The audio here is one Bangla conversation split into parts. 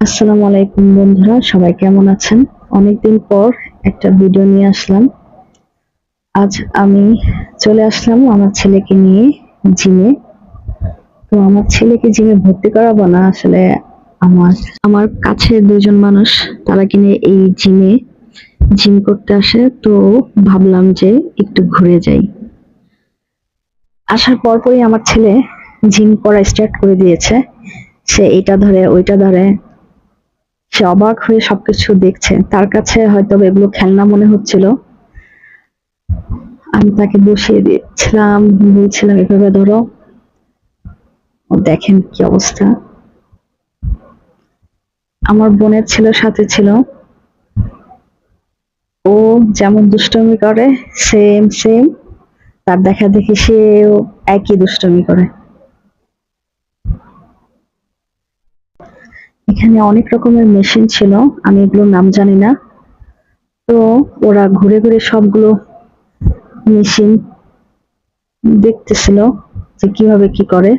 আসসালামু আলাইকুম বন্ধুরা, সবাই কেমন আছেন? অনেকদিন পর একটা ভিডিও নিয়ে আসলাম। আজ আমি চলে আসলাম আমার ছেলেকে নিয়ে, জিমে। তো আমার ছেলেকে জিমে ভর্তি করাবো না, আসলে আমার আমার কাছে দুজন মানুষ, তারা কিনে এই জিমে জিম করতে আসে। তো ভাবলাম যে একটু ঘুরে যাই। আসার পরপরই আমার ছেলে জিম করা স্টার্ট করে দিয়েছে। সে এটা ধরে, ওইটা ধরে সে অবাক হয়ে সবকিছু দেখছে। তার কাছে হয়তো এগুলো খেলনা মনে হচ্ছিল। আমি তাকে বসিয়ে দিয়েছিলাম, বলছিলাম, এভাবে ধরো। ও দেখেন কি অবস্থা। আমার বোনের ছেলে সাথে ছিল। ও যেমন দুষ্টমি করে সেম সেম তার দেখা দেখি সেও একই দুষ্টমি করে। এখানে অনেক রকমের মেশিন ছিল, আমি এগুলোর নাম জানি না। তো ওরা ঘুরে ঘুরে সবগুলো মেশিন দেখতেছিল যে কীভাবে কি করে।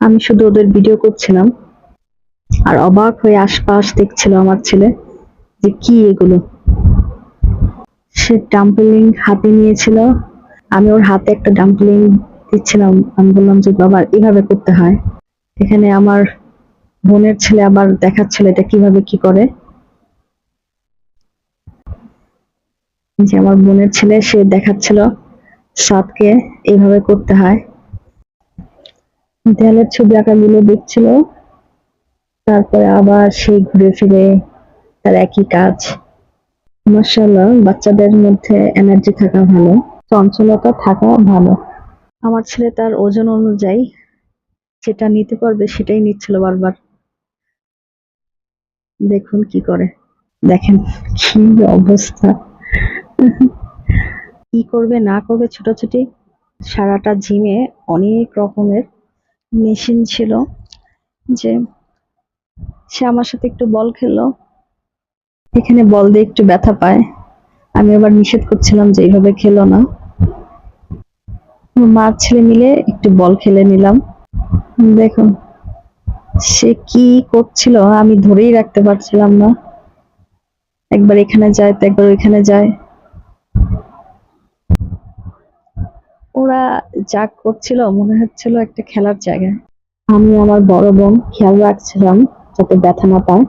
আমি শুধু ওদের ভিডিও করছিলাম। আর অবাক হয়ে আশপাশ দেখছিল আমার ছেলে যে কি এগুলো। সে ডাম্পলিং হাতে নিয়েছিল। আমি ওর হাতে একটা ডাম্পলিং দিচ্ছিলাম। আমি বললাম যে, বাবা, এভাবে করতে হয়। এখানে আমার বোনের ছেলে আবার দেখাচ্ছিল এটা কীভাবে কি করে? যে আমার বোনের ছেলে, সে দেখাচ্ছিল সাতকে এইভাবে করতে হয়। দেয়ালের ছবি আঁকাগুলো দেখছিল। তারপরে আবার সেই ঘুরে ফিরে তার একই কাজ। মার্শাল্লাহ বাচ্চাদের মধ্যে এনার্জি থাকা ভালো, চঞ্চলতা থাকা ভালো। আমার ছেলে তার ওজন অনুযায়ী যেটা নিতে পারবে সেটাই নিচ্ছিল বারবার। দেখুন কি করে। দেখেন কি অবস্থা। কি করবে, না করবে ছোটাছুটি? সারাটা জিমে অনেক রকমের মেশিন ছিল যে সে আমার সাথে একটু বল খেললো। এখানে বল দিয়ে একটু ব্যথা পায়। আমি আবার নিষেধ করছিলাম যে এইভাবে খেলো না। মা ছেলে মিলে একটু বল খেলে নিলাম। দেখুন। সে কি করছিল আমি ধরেই রাখতে পারছিলাম না। একবার এখানে যায় তো একবার ওইখানে যায়। ওরা যা করছিল মনে হচ্ছিল একটা খেলার জায়গা। আমি আমার বড় বোন খেয়াল রাখছিলাম যাতে ব্যথা না পায়।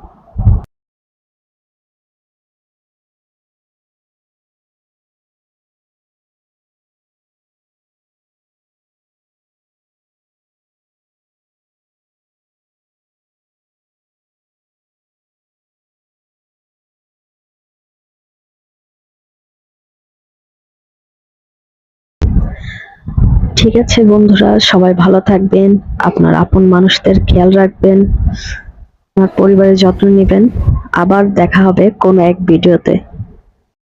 ঠিক আছে বন্ধুরা, সবাই ভালো থাকবেন, আপনার আপন মানুষদের খেয়াল রাখবেন, আপনার পরিবারের যত্ন নেবেন। আবার দেখা হবে কোনো এক ভিডিওতে।